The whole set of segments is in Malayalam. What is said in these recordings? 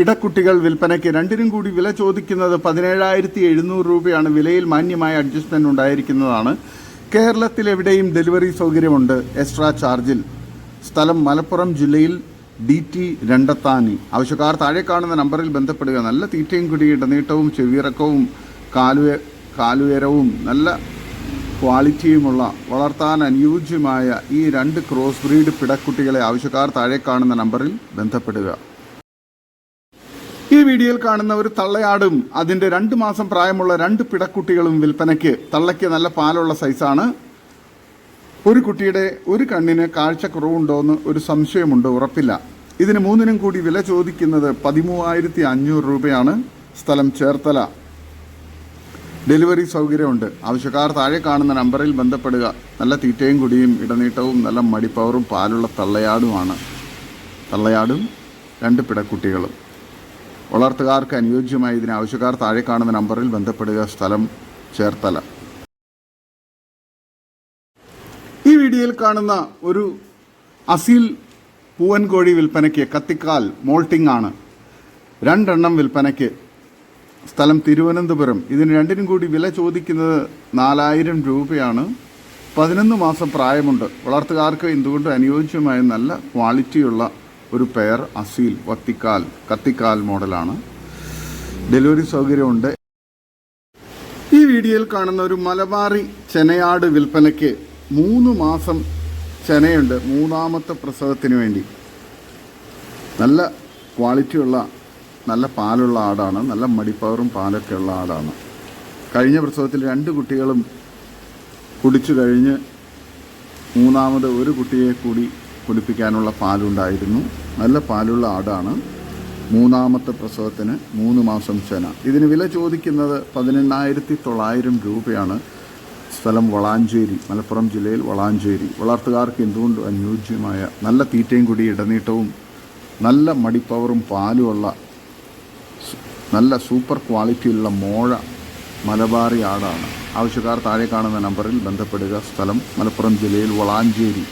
പിടക്കുട്ടികൾ വിൽപ്പനയ്ക്ക് രണ്ടിനും കൂടി വില ചോദിക്കുന്നത് പതിനേഴായിരത്തി എഴുന്നൂറ് രൂപയാണ്. വിലയിൽ മാന്യമായ അഡ്ജസ്റ്റ്മെന്റ് ഉണ്ടായിരിക്കുന്നതാണ്. കേരളത്തിൽ എവിടെയും ഡെലിവറി സൗകര്യമുണ്ട്. എക്സ്ട്രാ ചാർജിൽ. സ്ഥലം മലപ്പുറം ജില്ലയിൽ ഡി ടി രണ്ടത്താനി. ആവശ്യക്കാർ താഴെ കാണുന്ന നമ്പറിൽ ബന്ധപ്പെടുക. നല്ല തീറ്റയും കുടി ഇടനീട്ടവും ചെവിയിറക്കവും കാലുയ കാലുയരവും നല്ല ക്വാളിറ്റിയുമുള്ള വളർത്താൻ അനുയോജ്യമായ ഈ രണ്ട് ക്രോസ് ബ്രീഡ് പിടക്കുട്ടികളെ ആവശ്യക്കാർ താഴെ കാണുന്ന നമ്പറിൽ ബന്ധപ്പെടുക. വീഡിയോയിൽ കാണുന്ന ഒരു തള്ളയാടും അതിന്റെ രണ്ട് മാസം പ്രായമുള്ള രണ്ട് പിടക്കുട്ടികളും വിൽപ്പനയ്ക്ക് തള്ളയ്ക്ക് നല്ല പാലുള്ള സൈസാണ്. ഒരു കുട്ടിയുടെ ഒരു കണ്ണിന് കാഴ്ച കുറവുണ്ടോയെന്ന് ഒരു സംശയമുണ്ട് ഉറപ്പില്ല. ഇതിന് മൂന്നിനും കൂടി വില ചോദിക്കുന്നത് പതിമൂവായിരത്തി അഞ്ഞൂറ് രൂപയാണ്. സ്ഥലം ചേർത്തല. ഡെലിവറി സൗകര്യമുണ്ട്. ആവശ്യക്കാർ താഴെ കാണുന്ന നമ്പറിൽ ബന്ധപ്പെടുക. നല്ല തീറ്റയും കുടിയും ഇടനീട്ടവും നല്ല മടിപ്പവറും പാലുള്ള തള്ളയാടുമാണ്. തള്ളയാടും രണ്ട് പിടക്കുട്ടികളും. വളർത്തുകാർക്ക് അനുയോജ്യമായ ഇതിന് ആവശ്യക്കാർ താഴെ കാണുന്ന നമ്പറിൽ ബന്ധപ്പെടുക. സ്ഥലം ചേർത്തല. ഈ വീഡിയോയിൽ കാണുന്ന ഒരു അസീൽ പൂവൻകോഴി വിൽപ്പനയ്ക്ക് കത്തിക്കാൽ മോൾട്ടിംഗ് ആണ് രണ്ടെണ്ണം വിൽപ്പനയ്ക്ക്. സ്ഥലം തിരുവനന്തപുരം. ഇതിന് രണ്ടിനും കൂടി വില ചോദിക്കുന്നത് നാലായിരം രൂപയാണ്. പതിനൊന്ന് മാസം പ്രായമുണ്ട്. വളർത്തുകാർക്ക് എന്തുകൊണ്ടും അനുയോജ്യമായ നല്ല ക്വാളിറ്റിയുള്ള ഒരു പെയർ അസീൽ വത്തിക്കാൽ കത്തിക്കാൽ മോഡലാണ്. ഡെലിവറി സൗകര്യമുണ്ട്. ഈ വീഡിയോയിൽ കാണുന്ന ഒരു മലബാറി ചെനയാട് വിൽപ്പനയ്ക്ക് മൂന്ന് മാസം ചെനയുണ്ട് മൂന്നാമത്തെ പ്രസവത്തിന് വേണ്ടി. നല്ല ക്വാളിറ്റിയുള്ള നല്ല പാലുള്ള ആടാണ്. നല്ല മടിപ്പവറും പാലൊക്കെ ഉള്ള ആടാണ്. കഴിഞ്ഞ പ്രസവത്തിൽ രണ്ട് കുട്ടികളും കുടിച്ചു കഴിഞ്ഞ് മൂന്നാമത് ഒരു കുട്ടിയെ കൂടി കുടിപ്പിക്കാനുള്ള പാലുണ്ടായിരുന്നു. നല്ല പാലുള്ള ആടാണ്. മൂന്നാമത്തെ പ്രസവത്തിന് മൂന്ന് മാസം ചെന. ഇതിന് വില ചോദിക്കുന്നത് പതിനെണ്ണായിരത്തി തൊള്ളായിരം രൂപയാണ്. സ്ഥലം വളാഞ്ചേരി മലപ്പുറം ജില്ലയിൽ വളാഞ്ചേരി. വളർത്തുകാർക്ക് എന്തുകൊണ്ടും അനുയോജ്യമായ നല്ല തീറ്റയും കൂടി ഇടനീട്ടവും നല്ല മടിപ്പവറും പാലുമുള്ള നല്ല സൂപ്പർ ക്വാളിറ്റിയുള്ള മോഴ മലബാറി ആടാണ്. ആവശ്യക്കാർ താഴെ കാണുന്ന നമ്പറിൽ ബന്ധപ്പെടുക. സ്ഥലം മലപ്പുറം ജില്ലയിൽ വളാഞ്ചേരി.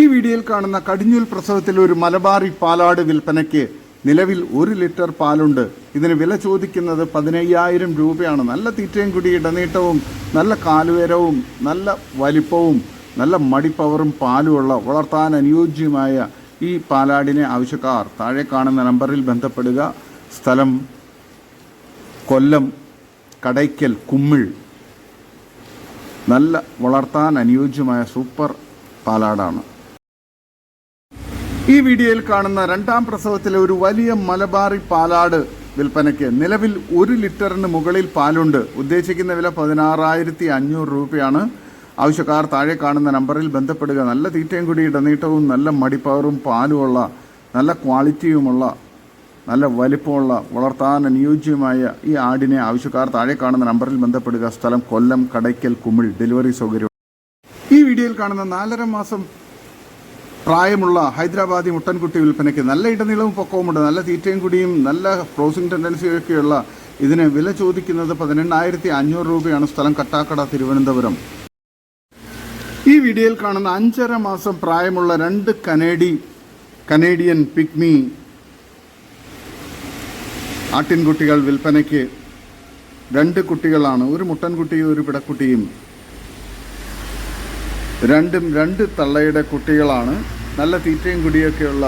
ഈ വീഡിയോയിൽ കാണുന്ന കടിഞ്ഞൂൽ പ്രസവത്തിൽ ഒരു മലബാറി പാലാട് വിൽപ്പനയ്ക്ക് നിലവിൽ ഒരു ലിറ്റർ പാലുണ്ട്. ഇതിന് വില ചോദിക്കുന്നത് പതിനയ്യായിരം രൂപയാണ്. നല്ല തീറ്റയും കുടി ഇടനീട്ടവും നല്ല കാലുവരവും നല്ല വലിപ്പവും നല്ല മടിപ്പവറും പാലുമുള്ള വളർത്താൻ അനുയോജ്യമായ ഈ പാലാടിനെ ആവശ്യക്കാർ താഴെ കാണുന്ന നമ്പറിൽ ബന്ധപ്പെടുക. സ്ഥലം കൊല്ലം കടയ്ക്കൽ കുമ്മിൾ. നല്ല വളർത്താൻ അനുയോജ്യമായ സൂപ്പർ പാലാടാണ്. ഈ വീഡിയോയിൽ കാണുന്ന രണ്ടാം പ്രസവത്തിലെ ഒരു വലിയ മലബാറി പാലാട് വിൽപ്പനയ്ക്ക് നിലവിൽ ഒരു ലിറ്ററിന് മുകളിൽ പാലുണ്ട്. ഉദ്ദേശിക്കുന്ന വില പതിനാറായിരത്തി അഞ്ഞൂറ് രൂപയാണ്. ആവശ്യക്കാർ താഴെ കാണുന്ന നമ്പറിൽ ബന്ധപ്പെടുക. നല്ല തീറ്റയും കൂടി ഇടനീട്ടവും നല്ല മടിപ്പവറും പാലുമുള്ള നല്ല ക്വാളിറ്റിയുമുള്ള നല്ല വലിപ്പമുള്ള വളർത്താൻ അനുയോജ്യമായ ഈ ആടിനെ ആവശ്യക്കാർ താഴെ കാണുന്ന നമ്പറിൽ ബന്ധപ്പെടുക. സ്ഥലം കൊല്ലം കടയ്ക്കൽ കുമിൾ ഡെലിവറി സൗകര്യം. ഈ വീഡിയോയിൽ കാണുന്ന നാലര മാസം പ്രായമുള്ള ഹൈദരാബാദി മുട്ടൻകുട്ടി വിൽപ്പനയ്ക്ക് നല്ല ഇടനീളവും പൊക്കവുമുണ്ട്. നല്ല തീറ്റയും കുടിയും നല്ല ക്രോസിംഗ് ടെൻഡൻസിയൊക്കെയുള്ള ഇതിന് വില ചോദിക്കുന്നത് പതിനെണ്ണായിരത്തി അഞ്ഞൂറ് രൂപയാണ് സ്ഥലം കട്ടാക്കട തിരുവനന്തപുരം. ഈ വീഡിയോയിൽ കാണുന്ന അഞ്ചര മാസം പ്രായമുള്ള രണ്ട് കനേഡി കനേഡിയൻ പിഗ്മി ആട്ടിൻകുട്ടികൾ വിൽപ്പനയ്ക്ക് രണ്ട് കുട്ടികളാണ്. ഒരു മുട്ടൻകുട്ടിയും ഒരു പിടക്കുട്ടിയും. രണ്ടും രണ്ട് തള്ളയുടെ കുട്ടികളാണ്. നല്ല തീറ്റയും കുടിയൊക്കെയുള്ള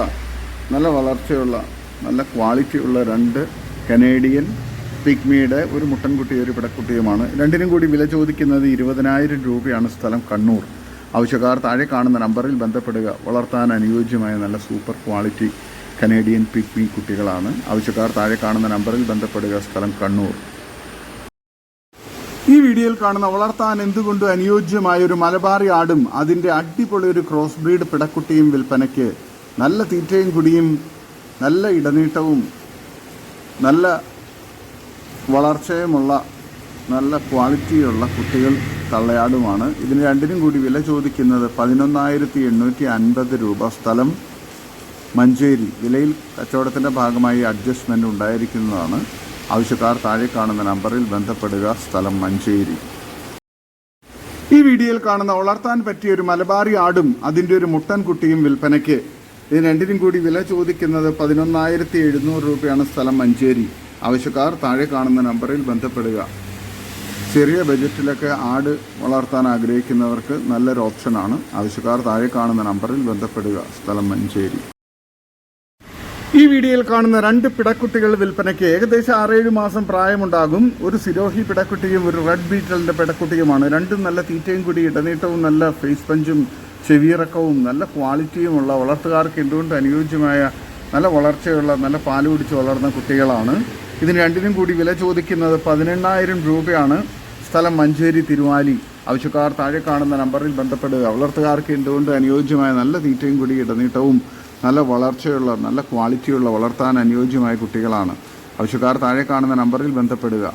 നല്ല വളർച്ചയുള്ള നല്ല ക്വാളിറ്റിയുള്ള രണ്ട് കനേഡിയൻ പിഗ്മിയുടെ ഒരു മുട്ടൻകുട്ടിയും ഒരു പിടക്കുട്ടിയുമാണ്. രണ്ടിനും കൂടി വില ചോദിക്കുന്നത് ഇരുപതിനായിരം രൂപയാണ് സ്ഥലം കണ്ണൂർ. ആവശ്യക്കാർ താഴെ കാണുന്ന നമ്പറിൽ ബന്ധപ്പെടുക. വളർത്താൻ അനുയോജ്യമായ നല്ല സൂപ്പർ ക്വാളിറ്റി കനേഡിയൻ പിഗ്മി കുട്ടികളാണ്. ആവശ്യക്കാർ താഴെ കാണുന്ന നമ്പറിൽ ബന്ധപ്പെടുക. സ്ഥലം കണ്ണൂർ. വീഡിയോയിൽ കാണുന്ന വളർത്താൻ എന്തുകൊണ്ടും അനുയോജ്യമായ ഒരു മലബാറി ആടും അതിന്റെ അടിപൊളി ഒരു ക്രോസ് ബ്രീഡ് പിടക്കുട്ടിയും വിൽപ്പനയ്ക്ക് നല്ല തീറ്റയും കുടിയും നല്ല ഇടനീട്ടവും നല്ല വളർച്ചയുമുള്ള നല്ല ക്വാളിറ്റിയുള്ള കുട്ടികൾ തള്ളയാടുമാണ്. ഇതിന് രണ്ടിനും കൂടി വില ചോദിക്കുന്നത് പതിനൊന്നായിരത്തി എണ്ണൂറ്റി അൻപത് രൂപ സ്ഥലം. മഞ്ചേരി വിലയിൽ കച്ചവടത്തിന്റെ ഭാഗമായി അഡ്ജസ്റ്റ്മെന്റ് ഉണ്ടായിരിക്കുന്നതാണ്. ആവശ്യക്കാർ താഴെ കാണുന്ന നമ്പറിൽ ബന്ധപ്പെടുക. സ്ഥലം മഞ്ചേരി. ഈ വീഡിയോയിൽ കാണുന്ന വളർത്താൻ പറ്റിയ ഒരു മലബാറി ആടും അതിന്റെ ഒരു മുട്ടൻ കുട്ടിയും വിൽപ്പനയ്ക്ക്. ഇത് രണ്ടിനും കൂടി വില ചോദിക്കുന്നത് പതിനൊന്നായിരത്തി എഴുന്നൂറ് രൂപയാണ് സ്ഥലം മഞ്ചേരി. ആവശ്യക്കാർ താഴെ കാണുന്ന നമ്പറിൽ ബന്ധപ്പെടുക. ചെറിയ ബജറ്റിലൊക്കെ ആട് വളർത്താൻ ആഗ്രഹിക്കുന്നവർക്ക് നല്ലൊരു ഓപ്ഷനാണ്. ആവശ്യക്കാർ താഴെ കാണുന്ന നമ്പറിൽ ബന്ധപ്പെടുക. സ്ഥലം മഞ്ചേരി. ഈ വീഡിയോയിൽ കാണുന്ന രണ്ട് പിടക്കുട്ടികൾ വിൽപ്പനയ്ക്ക് ഏകദേശം ആറേഴ് മാസം പ്രായമുണ്ടാകും. ഒരു സിരോഹി പിടക്കുട്ടിയും ഒരു റെഡ് ബീറ്റലിന്റെ പിടക്കുട്ടിയുമാണ്. രണ്ടും നല്ല തീറ്റയും കൂടി ഇടനീട്ടവും നല്ല ഫേസ് പഞ്ചും ചെവിയിറക്കവും നല്ല ക്വാളിറ്റിയുമുള്ള വളർത്തുകാർക്ക് എന്തുകൊണ്ട് അനുയോജ്യമായ നല്ല വളർച്ചയുള്ള നല്ല പാൽ കുടിച്ച് വളർന്ന കുട്ടികളാണ്. ഇതിന് രണ്ടിനും കൂടി വില ചോദിക്കുന്നത് പതിനെണ്ണായിരം രൂപയാണ്. സ്ഥലം മഞ്ചേരി തിരുവാലി. ആവശ്യക്കാർ താഴെ കാണുന്ന നമ്പറിൽ ബന്ധപ്പെടുക. വളർത്തുകാർക്ക് എന്തുകൊണ്ട് അനുയോജ്യമായ നല്ല തീറ്റയും കൂടി ഇടനീട്ടവും നല്ല വളർച്ചയുള്ള നല്ല ക്വാളിറ്റിയുള്ള വളർത്താൻ അനുയോജ്യമായ കുട്ടികളാണ്. ആവശ്യക്കാർ താഴെ കാണുന്ന നമ്പറിൽ ബന്ധപ്പെടുക.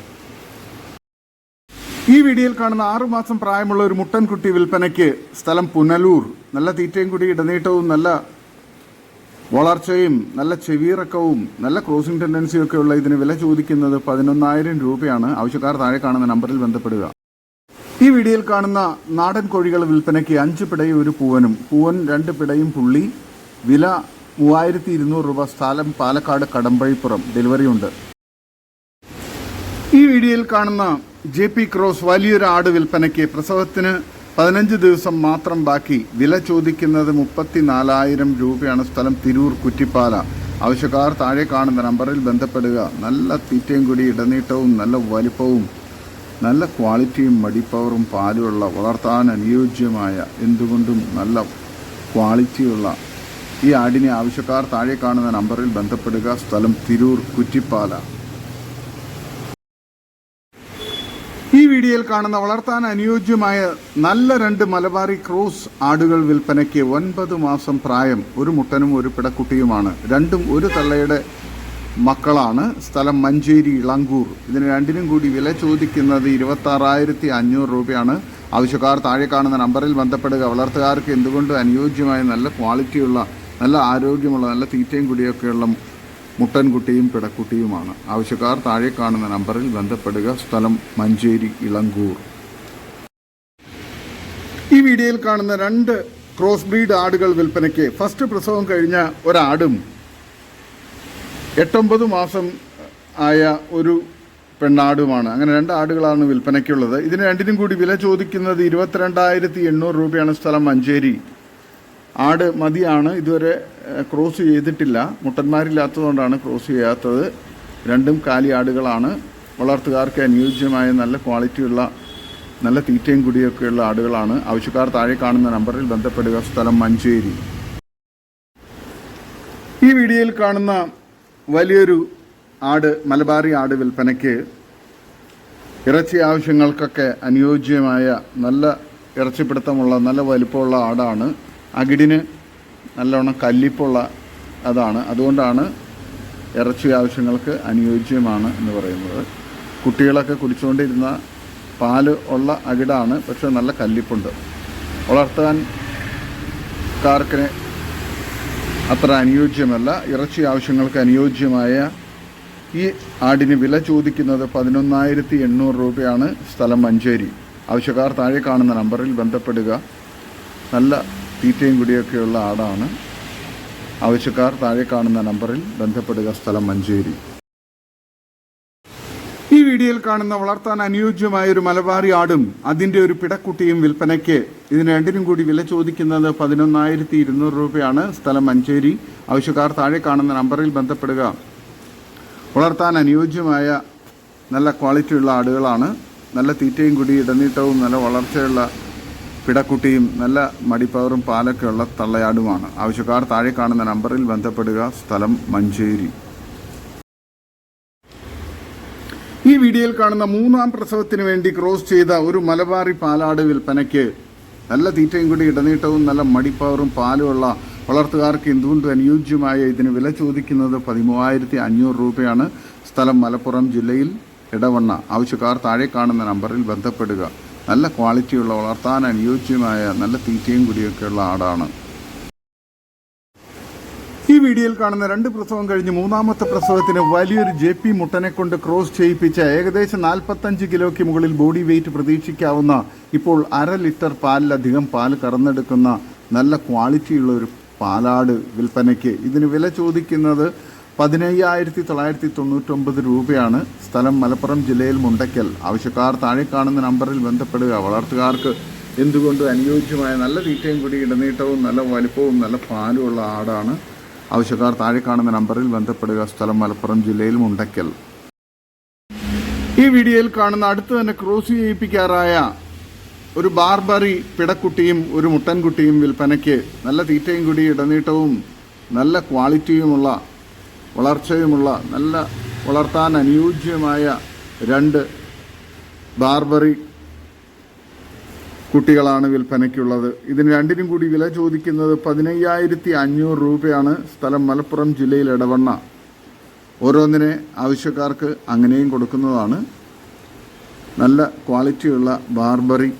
ഈ വീഡിയോയിൽ കാണുന്ന ആറുമാസം പ്രായമുള്ള ഒരു മുട്ടൻകുട്ടി വിൽപ്പനയ്ക്ക് സ്ഥലം പുനലൂർ. നല്ല തീറ്റയും കുടി ഇടനീട്ടവും നല്ല വളർച്ചയും നല്ല ചെവിയിറക്കവും നല്ല ക്രോസിംഗ് ടെൻഡൻസിയും ഒക്കെ ഉള്ള ഇതിന് വില ചോദിക്കുന്നത് പതിനൊന്നായിരം രൂപയാണ്. ആവശ്യക്കാർ താഴെ കാണുന്ന നമ്പറിൽ ബന്ധപ്പെടുക. ഈ വീഡിയോയിൽ കാണുന്ന നാടൻ കോഴികൾ വിൽപ്പനയ്ക്ക് അഞ്ച് പിടയും ഒരു പൂവനും. പൂവൻ രണ്ട് പിടയും പുള്ളി വില മൂവായിരത്തി ഇരുന്നൂറ് രൂപ സ്ഥലം പാലക്കാട് കടമ്പഴിപ്പുറം ഡെലിവറി ഉണ്ട് ഈ വീഡിയോയിൽ കാണുന്ന ജെ പി ക്രോസ് വലിയൊരു ആട് വിൽപ്പനയ്ക്ക് പ്രസവത്തിന് പതിനഞ്ച് ദിവസം മാത്രം ബാക്കി. വില ചോദിക്കുന്നത് മുപ്പത്തി നാലായിരം രൂപയാണ്. സ്ഥലം തിരൂർ കുറ്റിപ്പാല. ആവശ്യക്കാർ താഴെ കാണുന്ന നമ്പറിൽ ബന്ധപ്പെടുക. നല്ല തീറ്റയും കൂടി ഇടനീട്ടവും നല്ല വലിപ്പവും നല്ല ക്വാളിറ്റിയും മടിപ്പവറും പാലുമുള്ള വളർത്താൻ അനുയോജ്യമായ എന്തുകൊണ്ടും നല്ല ക്വാളിറ്റിയുള്ള ഈ ആടിനെ ആവശ്യക്കാർ താഴെ കാണുന്ന നമ്പറിൽ ബന്ധപ്പെടുക. സ്ഥലം തിരൂർ കുറ്റിപ്പാല. ഈ വീഡിയോയിൽ കാണുന്ന വളർത്താൻ അനുയോജ്യമായ നല്ല രണ്ട് മലബാറി ക്രോസ് ആടുകൾ വിൽപ്പനയ്ക്ക് ഒൻപത് മാസം പ്രായം. ഒരു മുട്ടനും ഒരു പിടക്കുട്ടിയുമാണ്. രണ്ടും ഒരു തള്ളയുടെ മക്കളാണ്. സ്ഥലം മഞ്ചേരി ഇളങ്കൂർ. ഇതിന് രണ്ടിനും കൂടി വില ചോദിക്കുന്നത് ഇരുപത്താറായിരത്തി അഞ്ഞൂറ് രൂപയാണ്. ആവശ്യക്കാർ താഴെ കാണുന്ന നമ്പറിൽ ബന്ധപ്പെടുക. വളർത്തുകാർക്ക് എന്തുകൊണ്ടും അനുയോജ്യമായ നല്ല ക്വാളിറ്റിയുള്ള നല്ല ആരോഗ്യമുള്ള നല്ല തീറ്റയും കുടിയൊക്കെയുള്ള മുട്ടൻകുട്ടിയും പിടക്കുട്ടിയുമാണ്. ആവശ്യക്കാർ താഴെ കാണുന്ന നമ്പറിൽ ബന്ധപ്പെടുക. സ്ഥലം മഞ്ചേരി ഇളങ്കൂർ ഈ വീഡിയോയിൽ കാണുന്ന രണ്ട് ക്രോസ് ബ്രീഡ് ആടുകൾ വിൽപ്പനയ്ക്ക് ഫസ്റ്റ് പ്രസവം കഴിഞ്ഞ ഒരാടും എട്ടൊമ്പത് മാസം ആയ ഒരു പെണ്ണാടുമാണ്. അങ്ങനെ രണ്ട് ആടുകളാണ് വിൽപ്പനയ്ക്കുള്ളത്. ഇതിന് രണ്ടിനും കൂടി വില ചോദിക്കുന്നത് ഇരുപത്തിരണ്ടായിരത്തി എണ്ണൂറ് രൂപയാണ്. സ്ഥലം മഞ്ചേരി. ആട് മതിയാണ്. ഇതുവരെ ക്രോസ് ചെയ്തിട്ടില്ല. മുട്ടന്മാരില്ലാത്തതുകൊണ്ടാണ് ക്രോസ് ചെയ്യാത്തത്. രണ്ടും കാലി ആടുകളാണ്. വളർത്തുകാർക്ക് അനുയോജ്യമായ നല്ല ക്വാളിറ്റിയുള്ള നല്ല തീറ്റയും കുടിയൊക്കെയുള്ള ആടുകളാണ്. ആവശ്യക്കാർ താഴെ കാണുന്ന നമ്പറിൽ ബന്ധപ്പെടുക. സ്ഥലം മഞ്ചേരി. ഈ വീഡിയോയിൽ കാണുന്ന വലിയൊരു ആട് മലബാറി ആട് വിൽപ്പനയ്ക്ക് ഇറച്ചി ആവശ്യങ്ങൾക്കൊക്കെ അനുയോജ്യമായ നല്ല ഇറച്ചിപ്പിടുത്തമുള്ള നല്ല വലിപ്പമുള്ള ആടാണ്. അകിടിന് നല്ലോണം കല്ലിപ്പുള്ള അതാണ്. അതുകൊണ്ടാണ് ഇറച്ചി ആവശ്യങ്ങൾക്ക് അനുയോജ്യമാണ് എന്ന് പറയുന്നത്. കുട്ടികളൊക്കെ കുടിച്ചുകൊണ്ടിരുന്ന പാൽ ഉള്ള അകിടാണ് പക്ഷെ നല്ല കല്ലിപ്പുണ്ട്. വളർത്താൻ കാർക്കിന് അത്ര അനുയോജ്യമല്ല. ഇറച്ചി ആവശ്യങ്ങൾക്ക് അനുയോജ്യമായ ഈ ആടിന് വില ചോദിക്കുന്നത് പതിനൊന്നായിരത്തി എണ്ണൂറ് രൂപയാണ് സ്ഥലം മഞ്ചേരി. ആവശ്യക്കാർ താഴെ കാണുന്ന നമ്പറിൽ ബന്ധപ്പെടുക. നല്ല തീറ്റയും കുടിയൊക്കെയുള്ള ആടാണ്. ആവശ്യക്കാർ താഴെ കാണുന്ന നമ്പറിൽ ബന്ധപ്പെടുക സ്ഥലം മഞ്ചേരി. ഈ വീഡിയോയിൽ കാണുന്ന വളർത്താൻ അനുയോജ്യമായ ഒരു മലബാറി ആടും അതിന്റെ ഒരു പിടക്കുട്ടിയും വിൽപ്പനയ്ക്ക് ഇതിന് രണ്ടിനും കൂടി വില ചോദിക്കുന്നത് പതിനൊന്നായിരത്തി ഇരുന്നൂറ് രൂപയാണ് സ്ഥലം മഞ്ചേരി. ആവശ്യക്കാർ താഴെ കാണുന്ന നമ്പറിൽ ബന്ധപ്പെടുക. വളർത്താൻ അനുയോജ്യമായ നല്ല ക്വാളിറ്റിയുള്ള ആടുകളാണ്. നല്ല തീറ്റയും കൂടി ഇടനീട്ടവും നല്ല വളർച്ചയുള്ള പിടക്കുട്ടിയും നല്ല മടിപ്പവറും പാലൊക്കെയുള്ള തള്ളയാടുമാണ്. ആവശ്യക്കാർ താഴെ കാണുന്ന നമ്പറിൽ ബന്ധപ്പെടുക. സ്ഥലം മഞ്ചേരി. ഈ വീഡിയോയിൽ കാണുന്ന മൂന്നാം പ്രസവത്തിന് വേണ്ടി ക്രോസ് ചെയ്ത ഒരു മലബാറി പാലാട് വിൽപ്പനയ്ക്ക് നല്ല തീറ്റയും കൂടി ഇടനീട്ടവും നല്ല മടിപ്പവറും പാലുമുള്ള വളർത്തുകാർക്ക് എന്തുകൊണ്ട് അനുയോജ്യമായ ഇതിന് വില ചോദിക്കുന്നത് പതിമൂവായിരത്തി അഞ്ഞൂറ് രൂപയാണ്. സ്ഥലം മലപ്പുറം ജില്ലയിൽ ഇടവണ്ണ. ആവശ്യക്കാർ താഴെ കാണുന്ന നമ്പറിൽ ബന്ധപ്പെടുക. നല്ല ക്വാളിറ്റിയുള്ള വളർത്താൻ അനുയോജ്യമായ നല്ല തീറ്റയും കുടിയൊക്കെയുള്ള ആടാണ്. ഈ വീഡിയോയിൽ കാണുന്ന രണ്ട് പ്രസവം കഴിഞ്ഞ് മൂന്നാമത്തെ പ്രസവത്തിന് വലിയൊരു ജെ പി മുട്ടനെ കൊണ്ട് ക്രോസ് ചെയ്യിപ്പിച്ച ഏകദേശം നാൽപ്പത്തഞ്ച് കിലോയ്ക്ക് മുകളിൽ ബോഡി വെയിറ്റ് പ്രതീക്ഷിക്കാവുന്ന ഇപ്പോൾ അര ലിറ്റർ പാലിലധികം പാൽ കറന്നെടുക്കുന്ന നല്ല ക്വാളിറ്റിയുള്ള ഒരു പാലാട് വിൽപ്പനയ്ക്ക് ഇതിന് വില ചോദിക്കുന്നത് പതിനയ്യായിരത്തി തൊള്ളായിരത്തി തൊണ്ണൂറ്റൊമ്പത് രൂപയാണ് സ്ഥലം മലപ്പുറം ജില്ലയിൽ മുണ്ടയ്ക്കൽ. ആവശ്യക്കാർ താഴെ കാണുന്ന നമ്പറിൽ ബന്ധപ്പെടുക. വളർത്തുകാർക്ക് എന്തുകൊണ്ടും അനുയോജ്യമായ നല്ല തീറ്റയും കൂടി ഇടനീട്ടവും നല്ല വലിപ്പവും നല്ല പാലുമുള്ള ആടാണ് ആവശ്യക്കാർ താഴെ കാണുന്ന നമ്പറിൽ ബന്ധപ്പെടുക. സ്ഥലം മലപ്പുറം ജില്ലയിൽ മുണ്ടയ്ക്കൽ. ഈ വീഡിയോയിൽ കാണുന്ന അടുത്ത് തന്നെ ക്രോസ് ചെയ്യിപ്പിക്കാറായ ഒരു ബാർബറി പിടക്കുട്ടിയും ഒരു മുട്ടൻകുട്ടിയും വിൽപ്പനയ്ക്ക് നല്ല തീറ്റയും കൂടി ഇടനീട്ടവും നല്ല ക്വാളിറ്റിയുമുള്ള വളർച്ചയുമുള്ള നല്ല വളർത്താൻ അനുയോജ്യമായ രണ്ട് ബാർബറി കുട്ടികളാണ് വിൽപ്പനയ്ക്കുള്ളത്. ഇതിന് രണ്ടിനും കൂടി വില ചോദിക്കുന്നത് പതിനയ്യായിരത്തി അഞ്ഞൂറ് രൂപയാണ്. സ്ഥലം മലപ്പുറം ജില്ലയിൽ ഇടവണ്ണ ഓരോന്നിനെ ആവശ്യക്കാർക്ക് അങ്ങനെയും കൊടുക്കുന്നതാണ്. നല്ല ക്വാളിറ്റിയുള്ള ബാർബറി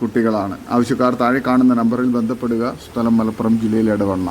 കുട്ടികളാണ്. ആവശ്യക്കാർ താഴെ കാണുന്ന നമ്പറിൽ ബന്ധപ്പെടുക. സ്ഥലം മലപ്പുറം ജില്ലയിൽ ഇടവണ്ണ